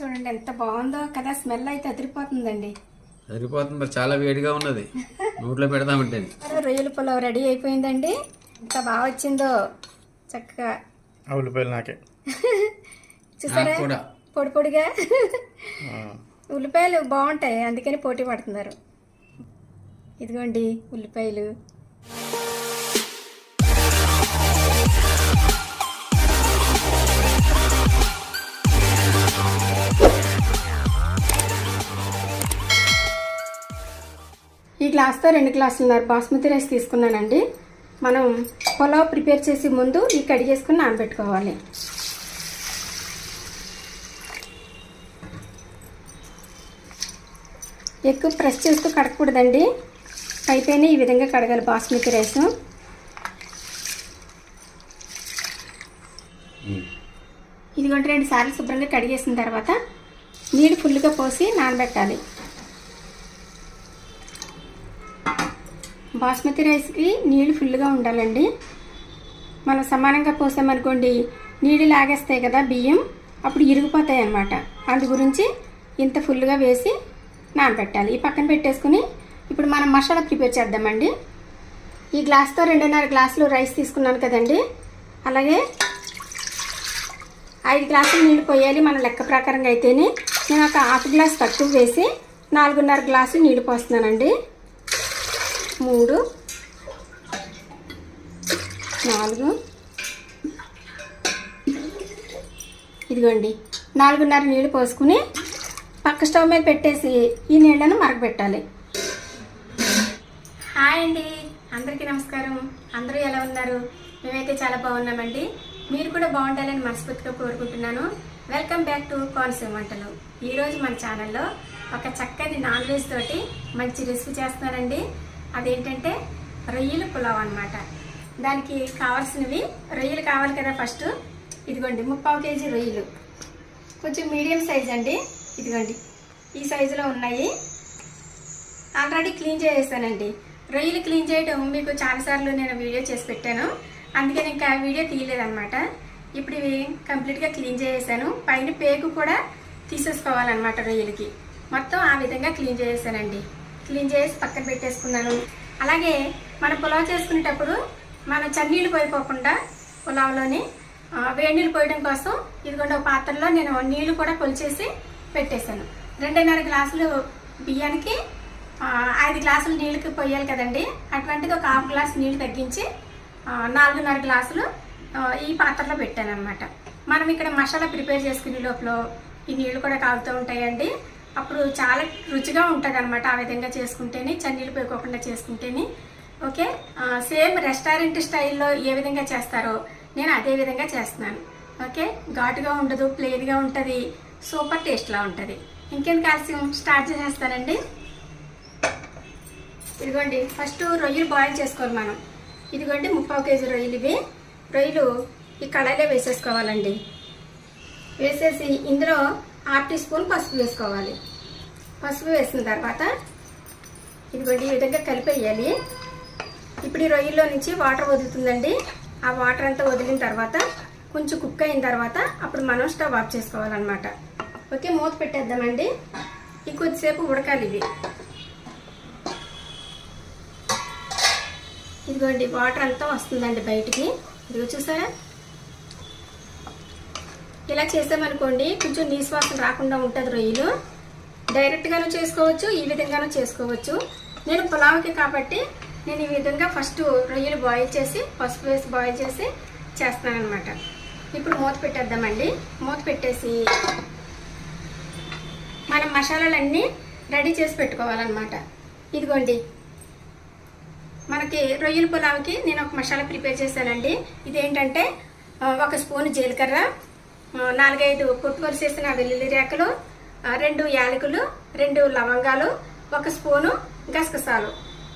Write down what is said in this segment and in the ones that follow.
చూడండి ఎంత బాగుందో కదా స్మెల్ అయితే అదిరిపోతుందండి. సరిపోతుంది మరి చాలా వేడిగా ఉన్నది. నోట్లో పెడదామంటే. రొయ్యల పులావ్ రెడీ అయిపోయిందండి. ఎంత బాగా వచ్చిందో చక్కగా. ఉల్లిపాయలు నాకే. చూసారా? పొడి పొడిగా. ఉల్లిపాయలు బాగుంటాయి అందుకని పోటీ పడుతున్నారు. ఇదిగోండి ఉల్లిపాయలు. గ్లాస్తో రెండు గ్లాసులున్నర బాస్మతి రైస్ తీసుకున్నానండి. మనం పులావ్ ప్రిపేర్ చేసే ముందు ఈ కడిగేసుకుని నానబెట్టుకోవాలి. ఎక్కువ ప్రెస్ చేస్తూ కడగకూడదండి. పైపైన ఈ విధంగా కడగాలి బాస్మతి రైస్. ఇదిగోండి రెండు సార్లు శుభ్రంగా కడిగేసిన తర్వాత నీళ్ళు ఫుల్గా పోసి నానబెట్టాలి. బాస్మతి రైస్కి నీళ్ళు ఫుల్గా ఉండాలండి. మనం సమానంగా పోసామనుకోండి నీళ్ళు లాగేస్తాయి కదా బియ్యం అప్పుడు ఇరిగిపోతాయి అన్నమాట. అందు గురించి ఇంత ఫుల్గా వేసి నానబెట్టాలి. ఈ పక్కన పెట్టేసుకుని ఇప్పుడు మనం మసాలా ప్రిపేర్ చేద్దామండి. ఈ గ్లాస్తో రెండున్నర గ్లాసులు రైస్ తీసుకున్నాను కదండి. అలాగే ఐదు గ్లాసులు నీళ్ళు పోయాలి మన లెక్క ప్రకారంగా అయితేనే. నేను ఒక హాఫ్ గ్లాస్ తక్కువ వేసి నాలుగున్నర గ్లాసులు నీళ్ళు పోస్తున్నానండి. మూడు నాలుగు. ఇదిగోండి నాలుగున్నర నీళ్ళు పోసుకుని పక్క స్టవ్ మీద పెట్టేసి ఈ నీళ్ళను మరగబెట్టాలి. హాయ్ అండి అందరికీ నమస్కారం. అందరూ ఎలా ఉన్నారు? మేమైతే చాలా బాగున్నామండి. మీరు కూడా బాగుండాలని మనస్ఫూర్తిగా కోరుకుంటున్నాను. వెల్కమ్ బ్యాక్ టు కోనసీమ వంటలు ఈరోజు మన ఛానల్లో ఒక చక్కని నాన్ వెజ్ తోటి మంచి రెసిపీ చేస్తున్నానండి. అదేంటంటే రొయ్యల పులావ్ అనమాట దానికి కావాల్సినవి రొయ్యలు కావాలి కదా ఫస్ట్. ఇదిగోండి ముప్పావు కేజీ రొయ్యలు. కొంచెం మీడియం సైజ్ అండి. ఇదిగోండి ఈ సైజులో ఉన్నాయి. ఆల్రెడీ క్లీన్ చేసేసానండి. రొయ్యలు క్లీన్ చేయడం మీకు చాలాసార్లు నేను వీడియో చేసి పెట్టాను. అందుకని ఇంకా వీడియో తీయలేదన్నమాట. ఇప్పుడు ఇవి కంప్లీట్గా క్లీన్ చేసేసాను. పైన పేగు కూడా తీసేసుకోవాలన్నమాట రొయ్యలకి. మొత్తం ఆ విధంగా క్లీన్ చేసేసానండి. క్లీన్ చేసి పక్కన పెట్టేసుకున్నాను. అలాగే మన పులావ్ చేసుకునేటప్పుడు మనం చన్నీళ్ళు పోయిపోకుండా పులావ్లోని వేడి నీళ్ళు పోయడం కోసం ఇదిగోండి ఒక పాత్రలో నేను నీళ్ళు కూడా కొలిచేసి పెట్టేశాను. రెండున్నర గ్లాసులు బియ్యానికి ఐదు గ్లాసులు నీళ్ళకి పోయాలి కదండి. అటువంటిది ఒక హాఫ్ గ్లాస్ నీళ్ళు తగ్గించి నాలుగున్నర గ్లాసులు ఈ పాత్రలో పెట్టాను అనమాట మనం ఇక్కడ మసాలా ప్రిపేర్ చేసుకునే లోపల ఈ నీళ్ళు కూడా కాగుతూ ఉంటాయండి. అప్పుడు చాలా రుచిగా ఉంటుంది అనమాట ఆ విధంగా చేసుకుంటేనే చన్నీళ్ళు పోయకోకుండా చేసుకుంటేనే. ఓకే? సేమ్ రెస్టారెంట్ స్టైల్లో ఏ విధంగా చేస్తారో నేను అదే విధంగా చేస్తున్నాను. ఓకే? ఘాటుగా ఉండదు ప్లెయిన్గా ఉంటుంది సూపర్ టేస్ట్లా ఉంటుంది. ఇంకెందుకు కాల్సియం స్టార్ట్ చేసేస్తానండి? ఇదిగోండి ఫస్ట్ రొయ్యలు బాయిల్ చేసుకోవాలి మనం. ఇదిగోండి ముప్పావు కేజీ రొయ్యలు ఇవి. రొయ్యలు ఈ కళాయిలో వేసేసుకోవాలండి. వేసేసి ఇందులో హాఫ్ టీ స్పూన్ పసుపు వేసుకోవాలి. పసుపు వేసిన తర్వాత ఇదిగోండి ఈ విధంగా కలిపేయాలి. ఇప్పుడు ఈ రొయ్యల్లో నుంచి వాటర్ వదులుతుందండి. ఆ వాటర్ అంతా వదిలిన తర్వాత కొంచెం కుక్ అయిన తర్వాత అప్పుడు మనం స్టవ్ ఆఫ్ చేసుకోవాలన్నమాట. ఓకే మూత పెట్టేద్దామండి. ఈ కొద్దిసేపు ఉడకాలి ఇవి. ఇదిగోండి వాటర్ అంతా వస్తుందండి బయటికి. ఇదిగో చూసారా? ఇలా చేసామనుకోండి కొంచెం నీసు రాకుండా ఉంటుంది రొయ్యలు. డైరెక్ట్గాను చేసుకోవచ్చు ఈ విధంగాను చేసుకోవచ్చు. నేను పులావ్కి కాబట్టి నేను ఈ విధంగా ఫస్ట్ రొయ్యలు బాయిల్ చేసి పసుపు వేసి బాయిల్ చేసి చేస్తాను అనమాట ఇప్పుడు మూత పెట్టేద్దామండి. మూత పెట్టేసి మనం మసాలాలన్నీ రెడీ చేసి పెట్టుకోవాలన్నమాట. ఇదిగోండి. మనకి రొయ్యల పులావ్కి నేను ఒక మసాలా ప్రిపేర్ చేశానండి. ఇదేంటంటే ఒక స్పూన్ జీలకర్ర నాలుగైదు పొట్టు వరిసేసిన వెల్లుల్లి రేకలు రెండు యాలకులు రెండు లవంగాలు ఒక స్పూను గసగసాలు.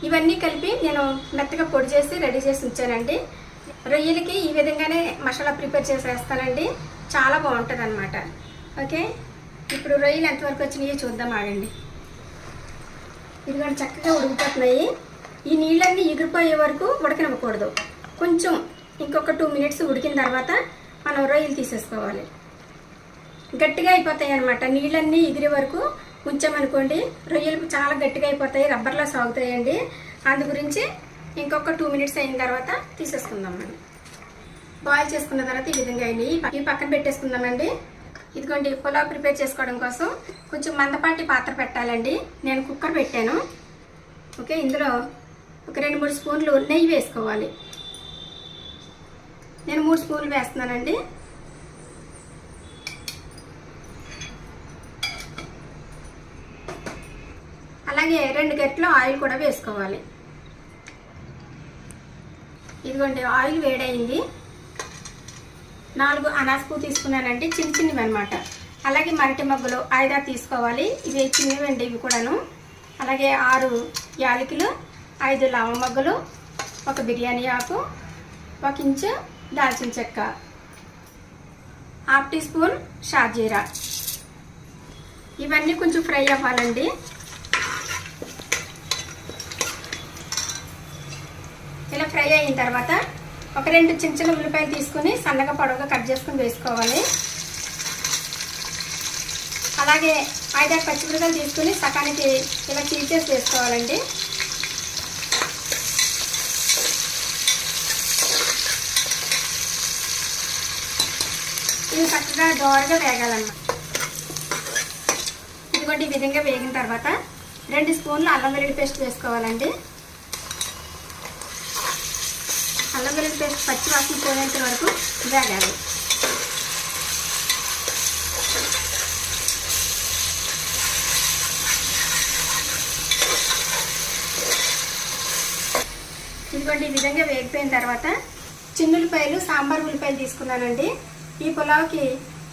ఇవన్నీ కలిపి నేను మెత్తగా పొడి చేసి రెడీ చేసి ఉంచానండి. రొయ్యలకి ఈ విధంగానే మసాలా ప్రిపేర్ చేసేస్తానండి. చాలా బాగుంటుంది అనమాట ఓకే? ఇప్పుడు రొయ్యలు ఎంతవరకు వచ్చినాయో చూద్దాం ఆగండి. ఇదిగోండి చక్కగా ఉడికిపోతున్నాయి. ఈ నీళ్ళన్నీ ఎగిరిపోయే వరకు ఉడకనివ్వకూడదు. కొంచెం ఇంకొక టూ మినిట్స్ ఉడికిన తర్వాత మనం రొయ్యలు తీసేసుకోవాలి. గట్టిగా అయిపోతాయి అనమాట నీళ్ళన్నీ ఎగిరే వరకు ఉంచామనుకోండి రొయ్యలు చాలా గట్టిగా అయిపోతాయి రబ్బర్లో సాగుతాయండి. అందు గురించి ఇంకొక టూ మినిట్స్ అయిన తర్వాత తీసేసుకుందాం మనం. బాయిల్ చేసుకున్న తర్వాత ఈ విధంగా అయినాయి ఇవి పక్కన పెట్టేసుకుందామండి. ఇదిగోండి పులావ్ ప్రిపేర్ చేసుకోవడం కోసం కొంచెం మందపాటి పాత్ర పెట్టాలండి. నేను కుక్కర్ పెట్టాను. ఓకే ఇందులో ఒక రెండు మూడు స్పూన్లు నెయ్యి వేసుకోవాలి. నేను మూడు స్పూన్లు వేస్తున్నానండి. అలాగే రెండు గట్లు ఆయిల్ కూడా వేసుకోవాలి. ఇదిగోండి ఆయిల్ వేడైంది నాలుగు అనాసపు తీసుకున్నానండి చిన్న చిన్నవి అనమాట అలాగే మరటి మగ్గులు ఐదా తీసుకోవాలి. ఇవి చిన్నవి అండి ఇవి కూడాను. అలాగే ఆరు యాలకులు ఐదు లవ మగ్గులు ఒక బిర్యానీ ఆకు ఒక ఇంచు దాల్చిన చెక్క. హాఫ్ టీ స్పూన్ షాజీరా. ఇవన్నీ కొంచెం ఫ్రై అవ్వాలండి. ఇలా ఫ్రై అయిన తర్వాత ఒక రెండు చిన్న చిన్న ఉల్లిపాయలు తీసుకుని సన్నగా పొడవుగా కట్ చేసుకుని వేసుకోవాలి. అలాగే ఐదారు పచ్చిమిరకాయలు తీసుకుని సకానికి ఇలా చీల్చేసి వేసుకోవాలండి. ఇవి చక్కగా దోరగా వేగాలన్నమాట. ఇదిగోటి ఈ విధంగా వేగిన తర్వాత రెండు స్పూన్లు అల్లం వెల్లుల్లి పేస్ట్ వేసుకోవాలండి. అల్లం వెల్లుల్లి పేస్ట్ పచ్చి వాసన పోయేంత వరకు వేగాలి. ఇదిగోండి ఈ విధంగా వేగిపోయిన తర్వాత చిన్న ఉల్లిపాయలు సాంబార్ ఉల్లిపాయలు తీసుకున్నానండి. ఈ పులావ్కి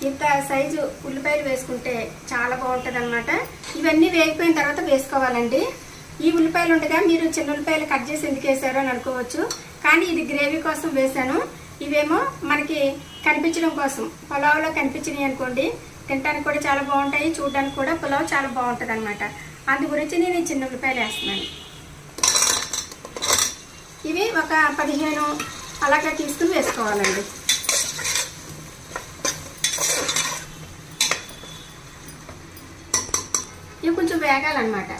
ఇంత సైజు ఉల్లిపాయలు వేసుకుంటే చాలా బాగుంటుంది అనమాట ఇవన్నీ వేగిపోయిన తర్వాత వేసుకోవాలండి. ఈ ఉల్లిపాయలు ఉండగా మీరు చిన్న ఉల్లిపాయలు కట్ చేసి ఎందుకు వేసారో అని అనుకోవచ్చు. కానీ ఇది గ్రేవీ కోసం వేసాను ఇవేమో మనకి కనిపించడం కోసం. పులావ్లో కనిపించినాయి అనుకోండి తినడానికి కూడా చాలా బాగుంటాయి చూడడానికి కూడా పులావ్ చాలా బాగుంటుంది అనమాట అందు గురించి నేను చిన్న ఉల్లిపాయలు వేస్తున్నాను. ఇవి ఒక పదిహేను అలాగా తీసుకుని వేసుకోవాలండి ఇవి కొంచెం వేగాలన్నమాట.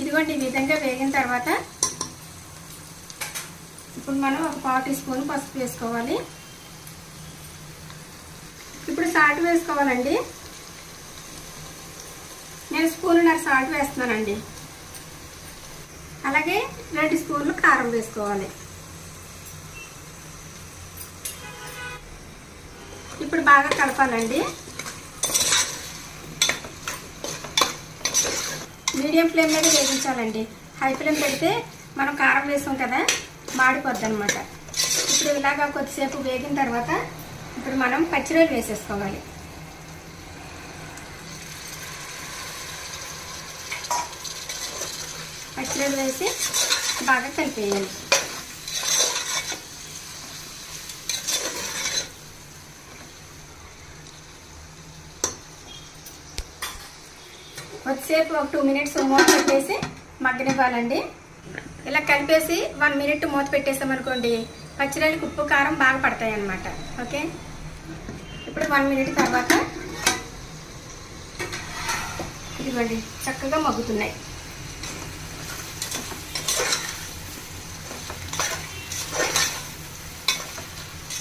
ఇదిగోండి ఈ విధంగా వేగిన తర్వాత ఇప్పుడు మనం ఒక పావు టీ స్పూన్ పసుపు వేసుకోవాలి. ఇప్పుడు సాల్ట్ వేసుకోవాలండి. నేను స్పూన్నర సాల్ట్ వేస్తున్నానండి. అలాగే రెండు స్పూన్లు కారం వేసుకోవాలి. ఇప్పుడు బాగా కలపాలండి. మీడియం ఫ్లేమ్ మీద వేగించాలండి. హై ఫ్లేమ్ పెడితే మనం కారం వేసాం కదా మాడిపోద్ది అనమాట ఇప్పుడు ఇలాగా కొద్దిసేపు వేగిన తర్వాత ఇప్పుడు మనం పచ్చిరొయ్యలు వేసేసుకోవాలి. పచ్చిరొయ్యలు వేసి బాగా కలిపేయాలి. కొద్దిసేపు ఒక టూ మినిట్స్ మూత పెట్టేసి మగ్గనివ్వాలండి. ఇలా కలిపేసి వన్ మినిట్ మూత పెట్టేసామనుకోండి పచ్చిరొయ్యలకు ఉప్పు కారం బాగా పడతాయి అన్నమాట ఓకే? ఇప్పుడు వన్ మినిట్ తర్వాత ఇదిగోండి చక్కగా మగ్గుతున్నాయి.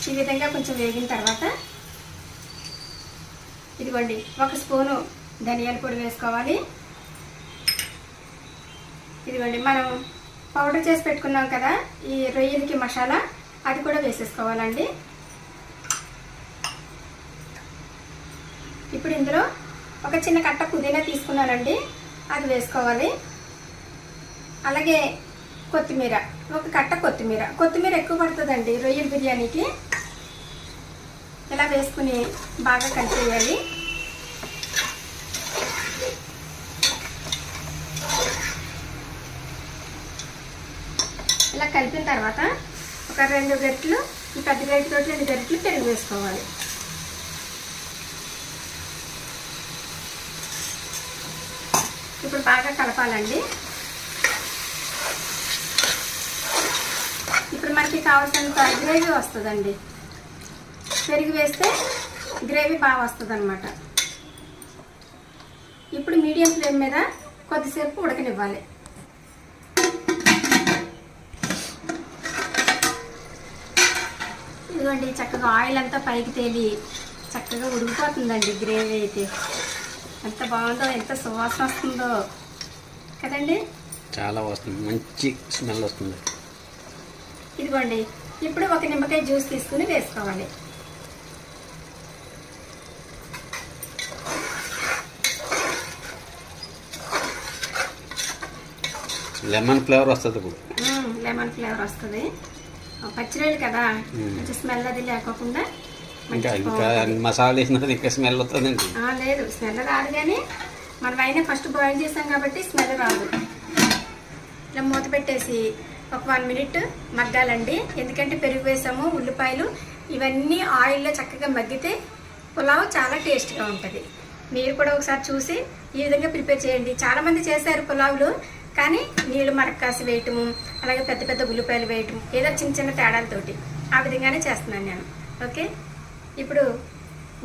ఈ విధంగా కొంచెం వేగిన తర్వాత ఇదిగోండి ఒక స్పూను ధనియాల పొడి వేసుకోవాలి. ఇదిగోండి మనం పౌడర్ చేసి పెట్టుకున్నాం కదా ఈ రొయ్యలకి మసాలా అది కూడా వేసేసుకోవాలండి. ఇప్పుడు ఇందులో ఒక చిన్న కట్ట పుదీనా తీసుకున్నానండి అది వేసుకోవాలి. అలాగే కొత్తిమీర ఒక కట్ట కొత్తిమీర. కొత్తిమీర ఎక్కువ పడుతుందండి రొయ్యల బిర్యానీకి. ఇలా వేసుకుని బాగా కలిపేయాలి. ఇలా కలిపిన తర్వాత ఒక రెండు గట్లు ఈ పెద్ద గరిటతో రెండు గరిటలు పెరుగు వేసుకోవాలి. ఇప్పుడు బాగా కలపాలండి. ఇప్పుడు మనకి కావాల్సినంత గ్రేవీ వస్తుందండి. పెరుగు వేస్తే గ్రేవీ బాగా వస్తుంది అనమాట ఇప్పుడు మీడియం ఫ్లేమ్ మీద కొద్దిసేపు ఉడకనివ్వాలి. ఇదిగోండి చక్కగా ఆయిల్ అంతా పైకి తేలి చక్కగా ఉడికిపోతుందండి గ్రేవీ అయితే. ఎంత బాగుందో ఎంత సువాసన వస్తుందో. కదండి? చాలా వస్తుంది. మంచి స్మెల్ వస్తుంది. ఇదిగోండి ఇప్పుడు ఒక నిమ్మకాయ జ్యూస్ తీసుకుని వేసుకోవాలి. లెమన్ ఫ్లేవర్ వస్తుంది ఇప్పుడు. లెమన్ ఫ్లేవర్ వస్తుంది. పచ్చిరొయ్యలు కదా. కొంచెం స్మెల్ అది లేకోకుండా ఇంకా ఇంకా. మసాలా వేసినది ఇంకా స్మెల్ వస్తుందండి. లేదు స్మెల్ రాదు కానీ మనం అయినా ఫస్ట్ బాయిల్ చేసాం కాబట్టి స్మెల్ రాదు. ఇలా మూత పెట్టేసి ఒక వన్ మినిట్ మగ్గాలండి. ఎందుకంటే పెరుగు వేసాము ఉల్లిపాయలు ఇవన్నీ ఆయిల్లో చక్కగా మగ్గితే పులావ్ చాలా టేస్ట్గా ఉంటుంది. మీరు కూడా ఒకసారి చూసి ఈ విధంగా ప్రిపేర్ చేయండి. చాలామంది చేశారు పులావులు. కానీ నీళ్ళు మరక్కాసి వేయటము అలాగే పెద్ద పెద్ద ఉల్లిపాయలు వేయటం ఏదో చిన్న చిన్న తేడాలతోటి ఆ విధంగానే చేస్తున్నాను నేను. ఓకే? ఇప్పుడు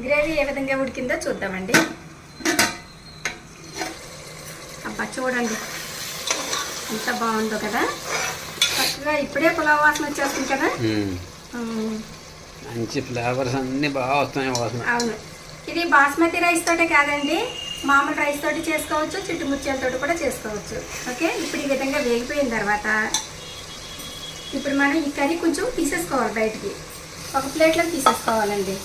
గ్రేవీ ఏ విధంగా ఉడికిందో చూద్దామండి. అబ్బా చూడండి. ఎంత బాగుందో కదా. చక్కగా ఇప్పుడే పులావ్ వాసన వచ్చేస్తుంది కదా. మంచి ఫ్లేవర్స్ అన్నీ బాగా వస్తున్నాయి వాసన. అవును. ఇది బాస్మతి రైస్ తోటే కాదండి. మామూలు రైస్ తోటి చేసుకోవచ్చు చిట్టు ముచ్చాలతోటి కూడా చేసుకోవచ్చు. ఓకే? ఇప్పుడు ఈ విధంగా వేగిపోయిన తర్వాత ఇప్పుడు మనం ఈ కర్రీ కొంచెం తీసేసుకోవాలి బయటికి. ఒక ప్లేట్లో తీసేసుకోవాలండి.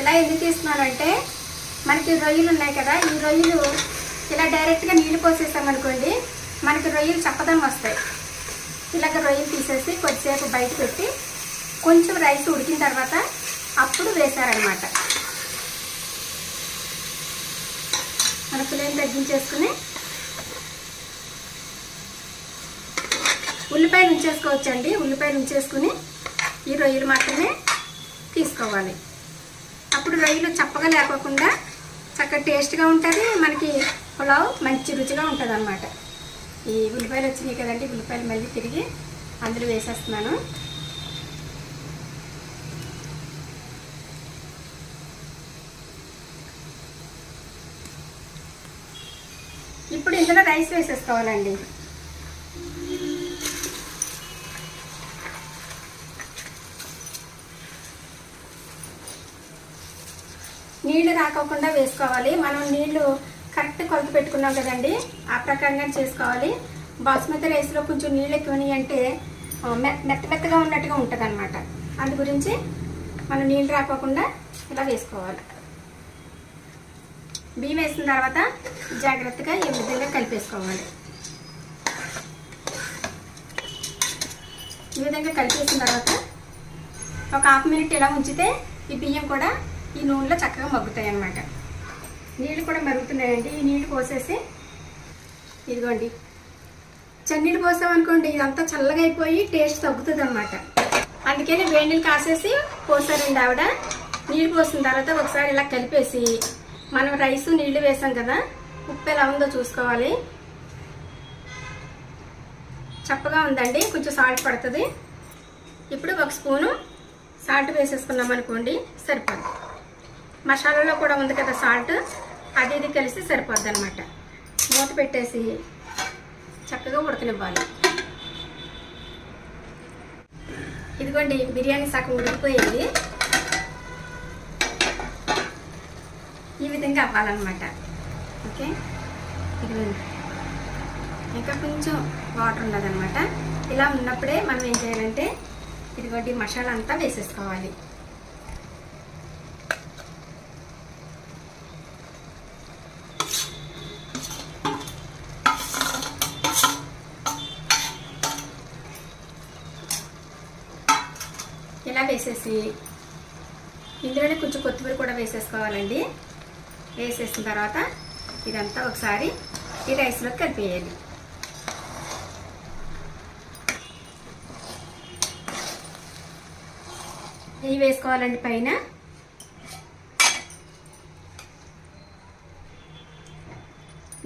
ఇలా ఎందుకు తీస్తున్నానంటే మనకి రొయ్యలు ఉన్నాయి కదా ఈ రొయ్యలు ఇలా డైరెక్ట్గా నీళ్ళు పోసేసామనుకోండి మనకి రొయ్యలు చప్పదం వస్తాయి. ఇలాగ రొయ్యలు తీసేసి కొద్దిసేపు బయట పెట్టి కొంచెం రైస్ ఉడికిన తర్వాత అప్పుడు వేశారనమాట మన ఫ్లేమ్ తగ్గించేసుకుని ఉల్లిపాయలు ఉంచేసుకోవచ్చండి. ఉల్లిపాయలు ఉంచేసుకుని ఈ రొయ్యలు మాత్రమే తీసుకోవాలి. అప్పుడు రొయ్యలు చప్పగా లేకోకుండా చక్కగా టేస్ట్గా ఉంటుంది. మనకి పులావ్ మంచి రుచిగా ఉంటుంది అనమాట ఈ ఉల్లిపాయలు వచ్చినాయి కదండి. ఉల్లిపాయలు మళ్ళీ తిరిగి అందులో వేసేస్తున్నాను ఇప్పుడు ఇందులో రైస్ వేసేసుకోవాలండి. నీళ్ళు రాకోకుండా వేసుకోవాలి. మనం నీళ్ళు కరెక్ట్ కొలత పెట్టుకున్నాం కదండి. ఆ ప్రకారంగా చేసుకోవాలి. బాస్మతి రైస్లో కొంచెం నీళ్ళు ఎక్కువని అంటే మెత్త మెత్తగా ఉన్నట్టుగా ఉంటుంది అనమాట అందు గురించి మనం నీళ్ళు రాకోకుండా ఇలా వేసుకోవాలి. బియ్యం వేసిన తర్వాత జాగ్రత్తగా ఈ విధంగా కలిపేసుకోవాలి. ఈ విధంగా కలిపేసిన తర్వాత ఒక హాఫ్ మినిట్ ఇలా ఉంచితే ఈ బియ్యం కూడా ఈ నూనెలో చక్కగా మగ్గుతాయి అన్నమాట. నీళ్ళు కూడా మరుగుతున్నాయండి. ఈ నీళ్ళు పోసేసి ఇదిగోండి. చన్నీళ్ళు పోసామనుకోండి ఇదంతా చల్లగా అయిపోయి టేస్ట్ తగ్గుతుంది అనమాట అందుకని వేడి నీళ్ళు కాసేసి పోసారండి ఆవిడ. నీళ్ళు పోసిన తర్వాత ఒకసారి ఇలా కలిపేసి మనం రైస్ నీళ్ళు వేసాం కదా ఉప్పు ఎలా ఉందో చూసుకోవాలి. చప్పగా ఉందండి కొంచెం సాల్ట్ పడుతుంది. ఇప్పుడు ఒక స్పూను సాల్ట్ వేసేసుకున్నాం అనుకోండి సరిపోద్ది మసాలాలో కూడా ఉంది కదా సాల్ట్ అది ఇది కలిసి సరిపోద్ది అనమాట మూత పెట్టేసి చక్కగా ఉడకనివ్వాలి. ఇదిగోండి బిర్యానీ సగం ఉడికిపోయింది. ఈ విధంగా అవ్వాలన్నమాట. ఓకే? ఇదిగోండి ఇంకా కొంచెం వాటర్ ఉన్నదన్నమాట ఇలా ఉన్నప్పుడే మనం ఏం చేయాలంటే ఇదిగోటి మసాలా అంతా వేసేసుకోవాలి. ఇలా వేసేసి ఇందులోనే కొంచెం కొత్తిమీర కూడా వేసేసుకోవాలండి. వేసేసిన తర్వాత ఇదంతా ఒకసారి ఈ రైస్లో కలిపేయాలి. నెయ్యి వేసుకోవాలండి పైన.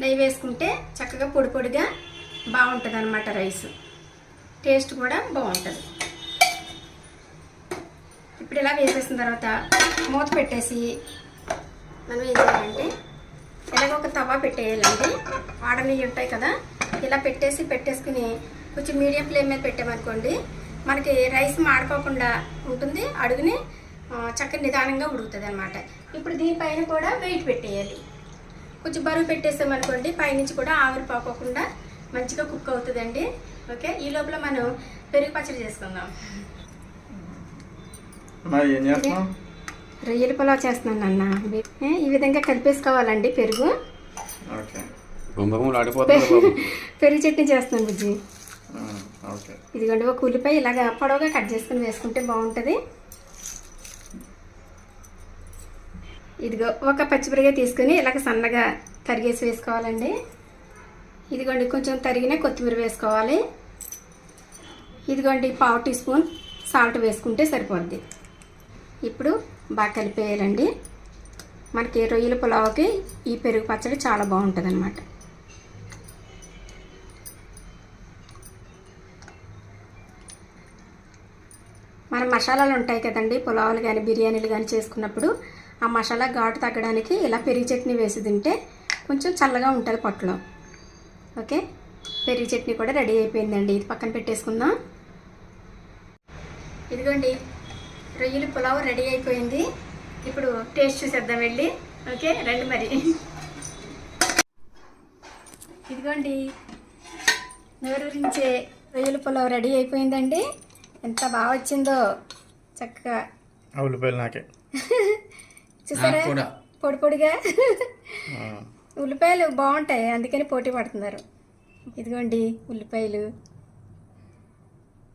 నెయ్యి వేసుకుంటే చక్కగా పొడి పొడిగా బాగుంటుంది అనమాట రైస్. టేస్ట్ కూడా బాగుంటుంది. ఇప్పుడు ఇలా వేసేసిన తర్వాత మూత పెట్టేసి మనం ఏం చేయాలంటే ఇలాగ ఒక తవా పెట్టేయాలండి. వాడనీళ్ళు ఉంటాయి కదా. ఇలా పెట్టేసి పెట్టేసుకుని కొంచెం మీడియం ఫ్లేమ్ మీద పెట్టామనుకోండి మనకి రైస్ మాడుకోకుండా ఉంటుంది. అడుగుని ఆ, చక్కగా నిదానంగా ఉడుకుతుంది అనమాట ఇప్పుడు దీనిపైన కూడా వెయిట్ పెట్టేయాలి. కొంచెం బరువు పెట్టేసామనుకోండి పైనుంచి కూడా ఆవిరి పోకోకుండా మంచిగా కుక్ అవుతుందండి. ఓకే? ఈ లోపల మనం పెరుగు పచ్చడి చేసుకుందాం. ఏం చేస్తున్నాం రొయ్యల పులావ్ చేస్తున్నాను అన్న ఏ, ఈ విధంగా కలిపేసుకోవాలండి పెరుగు. పెరుగు చట్నీ చేస్తున్నాను బుజ్జి. ఇదిగోండి ఒక ఉల్లిపాయ ఇలాగ పొడవుగా కట్ చేసుకుని వేసుకుంటే బాగుంటుంది. ఇదిగో ఒక పచ్చిమిరకాయ తీసుకుని ఇలాగ సన్నగా తరిగేసి వేసుకోవాలండి. ఇదిగోండి కొంచెం తరిగిన కొత్తిమీర వేసుకోవాలి. ఇదిగోండి పావు టీ స్పూన్ సాల్ట్ వేసుకుంటే సరిపోద్ది. ఇప్పుడు బాగా కలిపేయాలండి. మనకి రొయ్యల పులావ్కి ఈ పెరుగు పచ్చడి చాలా బాగుంటుంది అనమాట మన మసాలాలు ఉంటాయి కదండి పులావులు కానీ బిర్యానీలు కానీ చేసుకున్నప్పుడు ఆ మసాలా ఘాటు తగ్గడానికి ఇలా పెరుగు చట్నీ వేసి తింటే కొంచెం చల్లగా ఉంటుంది పొట్టలో. ఓకే? పెరుగు చట్నీ కూడా రెడీ అయిపోయిందండి. ఇది పక్కన పెట్టేసుకుందాం. ఇదిగోండి. రొయ్యల పులావ్ రెడీ అయిపోయింది. ఇప్పుడు టేస్ట్ చూసేద్దాం వెళ్ళి. ఓకే? రండి మరి. ఇదిగోండి. నోరూరించే రొయ్యల పులావ్ రెడీ అయిపోయిందండి. ఎంత బాగా వచ్చిందో చక్కగా. ఉల్లిపాయలు నాకే. చూసారా. పొడి పొడిగా. ఉల్లిపాయలు బాగుంటాయి అందుకని పోటీ పడుతున్నారు. ఇదిగోండి ఉల్లిపాయలు.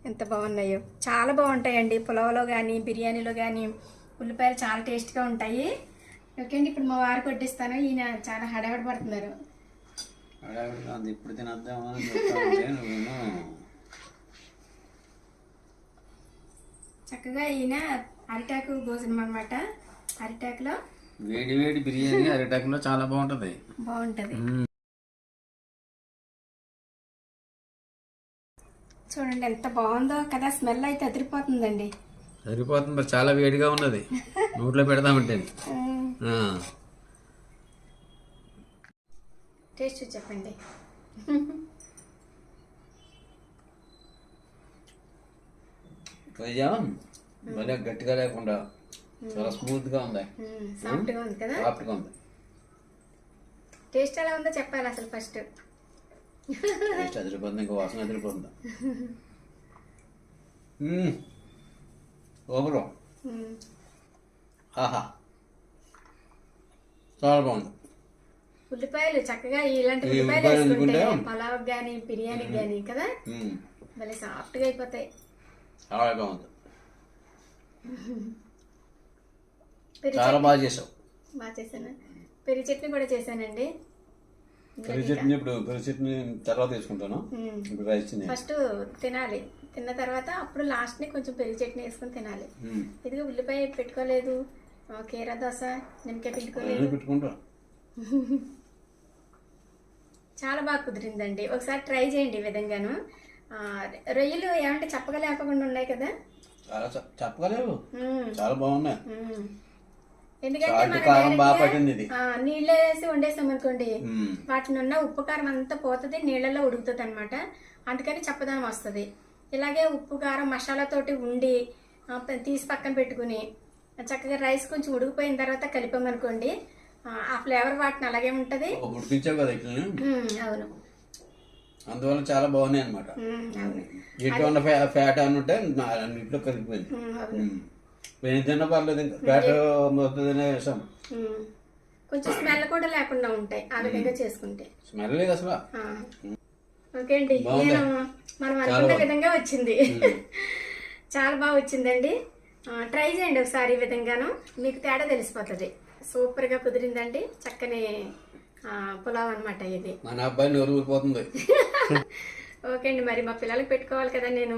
ఎంత బాగున్నాయో. చాలా బాగుంటాయండి. పులావ్లో కానీ బిర్యానీలో కానీ ఉల్లిపాయలు చాలా టేస్ట్గా ఉంటాయి. ఓకే అండి ఇప్పుడు మా వారు కొట్టిస్తాను ఈయన చాలా హడావిడి పడుతున్నారు. ఇప్పుడు చక్కగా ఈయన అరిటాకు భోజనం అనమాట అరిటాకులో వేడి వేడి బిర్యానీ అరిటాకులో చాలా బాగుంటది. బాగుంటుంది. చూడండి ఎంత బాగుందో కదా స్మెల్ అయితే అదిరిపోతుందండి. సరిపోతుంది మరి చాలా వేడిగా ఉన్నది. నోట్లో పెడదామంటే. టేస్ట్ చెప్పండి. గట్టిగా లేకుండా చాలా స్మూత్గా ఉంది. ఉమ్, సాఫ్ట్గా ఉంది కదా? సాఫ్ట్గా ఉంది. టేస్ట్ ఎలా ఉందో చెప్పాలి అసలు ఫస్ట్. టేస్ట్ అదిరిపోతుంది ఇంకా వాసన అదిరిపోతుంది ఉమ్, ఆహా చాలా బాగుంది ఉల్లిపాయలు చక్కగా ఇలాంటి ఉల్లిపాయలు వేసుకుంటే? పలావ్ కానీ బిర్యానీకి కానీ కదా. భలే సాఫ్ట్గా అయిపోతాయి చాలా బాగుంది చాలా బాగా చేసావు బాగా చేశాను పెరుగు చట్నీ కూడా చేశానండి చట్నీ ఇప్పుడు చట్నీ తర్వాత ఇప్పుడు రైస్ ఫస్ట్ తినాలి. తిన్న తర్వాత అప్పుడు లాస్ట్ని కొంచెం పెరుగు చట్నీ వేసుకొని తినాలి. ఇదిగో ఉల్లిపాయ పెట్టుకోలేదు. కీరా దోశ నిమ్మకాయ పెట్టుకోలేదు. పెట్టుకుంటా. చాలా బాగా కుదిరిందండి. ఒకసారి ట్రై చేయండి ఈ విధంగాను. రొయ్యలు ఏమంటే చప్పగా లేకుండా ఉన్నాయి కదా? చాలా చెప్పగలేవు. చాలా బాగున్నాయి. ఎందుకంటే నీళ్ళు వేసి వండేసాం అనుకోండి. వాటిని ఉన్న ఉప్పు కారం అంతా పోతుంది నీళ్ళల్లో ఉడుకుతుంది అనమాట అందుకని చప్పదనం వస్తుంది. ఇలాగే ఉప్పు కారం మసాలాతోటి ఉండి తీసి పక్కన పెట్టుకుని చక్కగా రైస్ కొంచెం ఉడికిపోయిన తర్వాత కలిపామనుకోండి ఆ, ఆ ఫ్లేవర్ వాటిని అలాగే ఉంటుంది. ఉడికించావు కదా అవును. అందువల్ల చాలా బాగున్నాయి అనమాట ఫ్యాట్ అని ఉంటే నా అన్నింటిలో కలిగిపోయింది. మ్మ్, తిన్నా పర్లేదు ఇంకా మొత్తనే వేసాం. కొంచెం స్మెల్ కూడా లేకుండా ఉంటాయి ఆ విధంగా చేసుకుంటే. స్మెల్ లేదు అసలు. ఓకే అండి. నేను మనం అనుకున్న విధంగా వచ్చింది. చాలా బాగా వచ్చిందండి. ట్రై చేయండి ఒకసారి ఈ విధంగాను. మీకు తేడా తెలిసిపోతుంది. సూపర్గా కుదిరిందండి. చక్కని పులావ్ అనమాట ఇది. మన అబ్బాయి నోరు ఊరిపోతుంది. ఓకే అండి మరి మా పిల్లలకి పెట్టుకోవాలి కదా నేను.